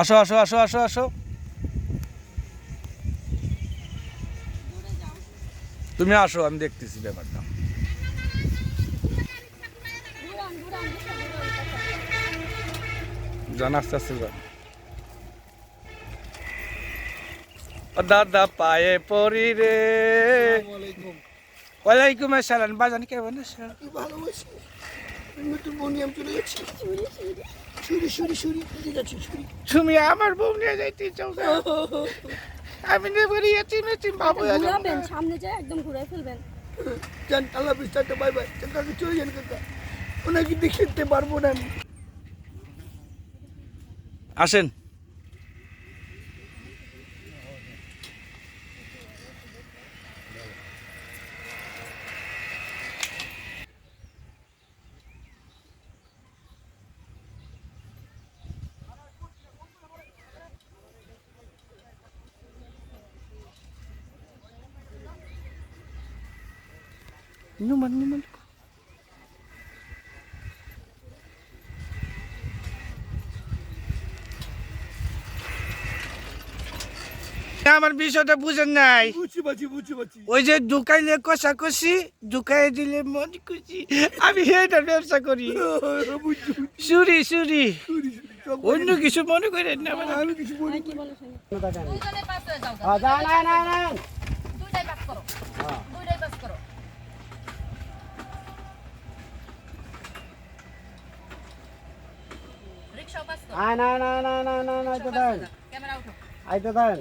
আসো আসো আসো আসো আসো। তুমি আসো আমি দেখতেছি ব্যাপারটা। জান আস্তে দাদা পায়ে পড়ি রে। ওয়ালাইকুম আসসালাম। বাজান কেমন আছো? কি আমি চলে যাচ্ছি। শুরি শুরি শুরি শুরি যাচ্ছি শুরি তুমি আমার বউ নিয়ে যাইতে চাও না? আমি বাবু ঘুরাবেন সামনে যায় একদম ঘুরাই ফেলবেন। যান আল্লাহ বিস্তারটা বাই বাই। চান কাকা চলে যান কাকা। ওনাকে দেখতে পারব না আমি। আসেন। Numan, numan. আমার বিষয়টা বুঝেন নাই। ওই যে ঢুকাইলে কষাকষি ঢুকাই দিলে মন খুশি আমি এইটার ব্যবসা করি। সুরি সুরি শুরি শুরি অন্য কিছু মনে করেন না আমি কিছু বলি ভাই রিক্সাও পাস করো না না না না না না না তো দেন